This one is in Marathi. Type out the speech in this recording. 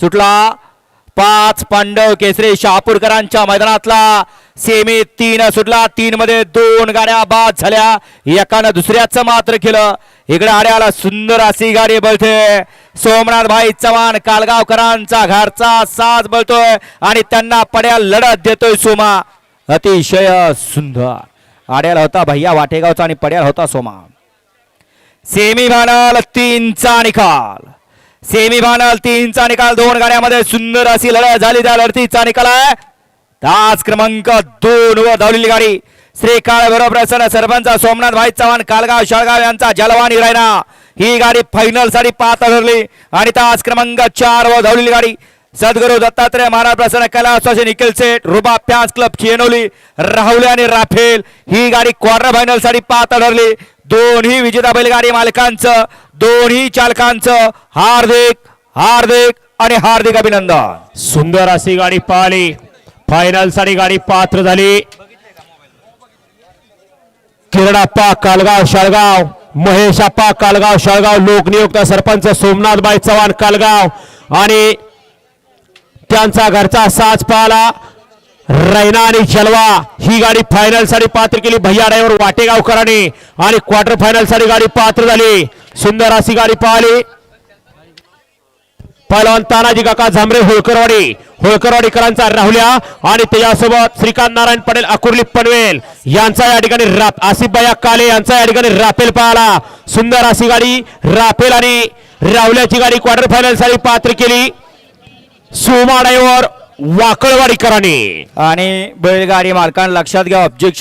सुटला. पाच पांडव केसरी शहापूरकरांच्या मैदानातला. सेमी तीन सुटला. तीन मध्ये दोन गाड्या बाद झाल्या. एकानं दुसऱ्याचं मात्र केलं. इकडे आड्याला सुंदर अशी गाडी बळते. सोमनाथ भाई चव्हाण कालगावकरांचा घरचा साज बळतोय आणि त्यांना पड्या लढत देतोय सोमा. अतिशय सुंदर. आड्याला होता भैया वाटेगावचा आणि पड्याला होता सोमा. सेमी फायनल तीनचा निकाल. सेमी फायनल तीनचा निकाल दोन गाड्यामध्ये सुंदर अशी लढत झाली. त्या लढतीचा निकाल आहे. तास क्रमांक दोन व धावलेली गाडी. श्री काळ बरोबर सरपंच सोमनाथ भाई चव्हाण कालगाव शाळगाव यांचा जलवानी रायना ही गाडी फायनलसाठी पाहता ठरली आणि तास क्रमांक चार व धावलेली गाडी. सद्गुरू दत्तात्रय महाराज प्रसन्न कैलास निखिल सेठ रुबा प्यास क्लब चेनोली राहुल आणि राफेल. ही गाडी क्वार्टर फायनलसाठी पाहता ठरली दोन्ही विजेता बैलगाडी मालकांचं दोन्ही चालकांचं हार्दिक हार्दिक आणि हार्दिक अभिनंदन. सुंदर अशी गाडी पाहिली. फायनलसाठी गाडी पात्र झाली. किरणाप्पा कालगाव शाळगाव महेशाप्पा कालगाव शाळगाव लोकनियुक्त सरपंच सोमनाथबाई चव्हाण कालगाव. आणि त्यांचा घरचा साज पाहला. रैना आणि जलवा ही गाडी फायनलसाठी पात्र केली. भैया ड्रायव्हर वाटेगावकरांनी आणि क्वार्टर फायनलसाठी गाडी पात्र झाली. सुंदर अशी गाडी पाहिली. पहिलवान तानाजी काका झांबरे होळकरवाडी. होळकरवाडीकरांचा राहुल्या आणि त्याच्यासोबत श्रीकांत नारायण पटेल अकुर्ली पनवेल यांचा या ठिकाणी राप आसिफबाया काले यांचा या ठिकाणी राफेल पाहला सुंदर अशी गाडी राफेल आणि राहुल्याची गाडी क्वार्टर फायनलसाठी पात्र केली. सोमा ड्रायव्हर वाकळवाडीकरांनी. आणि बैलगाडी मालकांना लक्षात घ्या ऑब्जेक्शन